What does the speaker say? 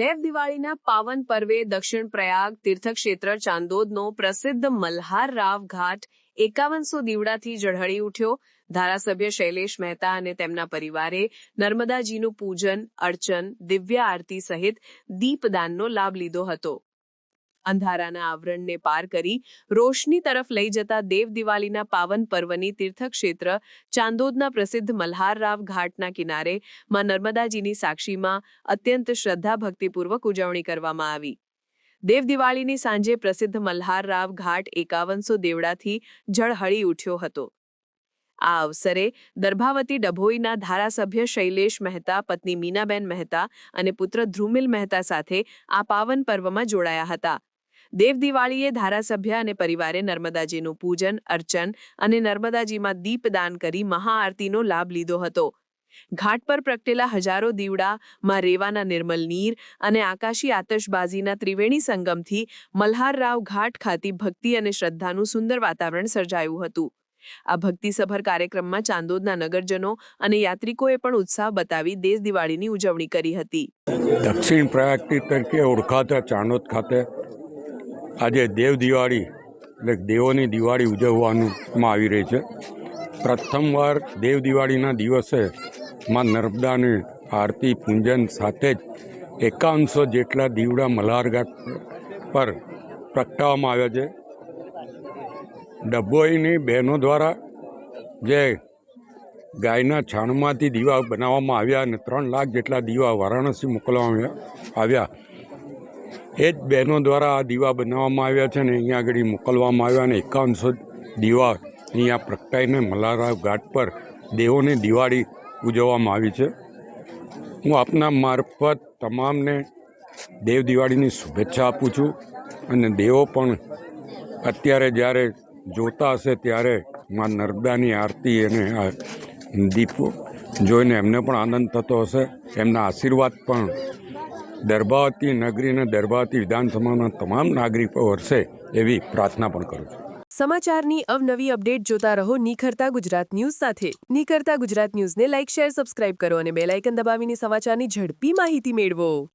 દેવ દિવાળીના પાવન પર્વે દક્ષિણ પ્રયાગ તીર્થક્ષેત્ર ચાંદોદનો પ્રસિદ્ધ મલ્હાર રાવ ઘાટ એકાવનસો દીવડાથી ઝળહળી ઉઠ્યો. ધારાસભ્ય શૈલેષ મહેતા અને તેમના પરિવારે નર્મદાજીનું પૂજન, અર્ચન દિવ્ય આરતી સહિત દીપદાનનો લાભ લીધો હતો. અંધારાના આવરણને પાર કરી રોશની તરફ લઈ જતા દેવ દિવાળીના પાવન પર્વની તીર્થક્ષેત્ર ચાંદોદના પ્રસિદ્ધ મલ્હારરાવ ઘાટના કિનારે માં નર્મદાજીની સાક્ષીમાં અત્યંત શ્રદ્ધા ભક્તિપૂર્વક ઉજવણી કરવામાં આવી. દેવ દિવાળીની સાંજે પ્રસિદ્ધ મલ્હારરાવ ઘાટ એકાવનસો દેવડાથી જળહળી ઉઠ્યો હતો. આ અવસરે દર્ભાવતી ડભોઈના ધારાસભ્ય શૈલેષ મહેતા, પત્ની મીનાબેન મહેતા અને પુત્ર ધ્રુમિલ મહેતા સાથે આ પાવન પર્વમાં જોડાયા હતા. દેવ દિવાળીએ ધારાસભ્ય અને પરિવારે નર્મદાજીનું પૂજન, અર્ચન અને નર્મદાજીમાં દીપદાન કરી મહાઆરતીનો લાભ લીધો હતો. ઘાટ પર પ્રગટેલા હજારો દીવડા માં રેવાના નિર્મલ નીર અને આકાશી આતશબાજીના ત્રિવેણી સંગમથી મલ્હારરાવ ઘાટ ખાતી ભક્તિ અને શ્રદ્ધાનું સુંદર વાતાવરણ સર્જાયું હતું. આ ભક્તિસભર કાર્યક્રમમાં ચાંદોદના નગરજનો અને યાત્રિકોએ પણ ઉત્સાહ બતાવી દેશ દિવાળીની ઉજવણી કરી હતી. દક્ષિણ પ્રયાગ તરીકે ઓળખાતા ચાંદોદ ખાતે આજે દેવ દિવાળી એટલે દેવોની દિવાળી ઉજવવાનુંમાં આવી રહી છે. પ્રથમવાર દેવ દિવાળીના દિવસે માં નર્મદાની આરતી, પૂંજન સાથે જ એકાવનસો જેટલા દીવડા મલ્હારઘાટ પર પ્રગટાવવામાં આવ્યા છે. ડભોઈની બહેનો દ્વારા જે ગાયના છાણમાંથી દીવા બનાવવામાં આવ્યા અને ત્રણ લાખ જેટલા દીવા વારાણસી મોકલવામાં આવ્યા- આવ્યા. એ જ બહેનો દ્વારા આ દીવા બનાવવામાં આવ્યા છે અને અહીંયા આગળ મોકલવામાં આવ્યા અને એકાવનસો દીવા અહીંયા પ્રગટાઈને મલારાવ ઘાટ પર દેવોને દિવાળી ઉજવવામાં આવી છે. હું આપના મારફત તમામને દેવ દિવાળીની શુભેચ્છા આપું છું અને દેવો પણ અત્યારે જ્યારે જોતા હશે ત્યારે માં નર્મદાની આરતી અને આ દીપો જોઈને એમને પણ આનંદ થતો હશે. એમના આશીર્વાદ પણ દર્ભાવતી નગરી અને દરબાવતી વિધાનસભાના તમામ નાગરિકો વર્ષે એવી પ્રાર્થના પણ કરું છું. સમાચારની અવનવી અપડેટ જોતા રહો નિખરતા ગુજરાત ન્યૂઝ સાથે. નિખરતા ગુજરાત ન્યૂઝને લાઇક, શેર, સબસ્ક્રાઇબ કરો અને બેલ આઇકન દબાવીને સમાચારની ઝડપી માહિતી મેળવો.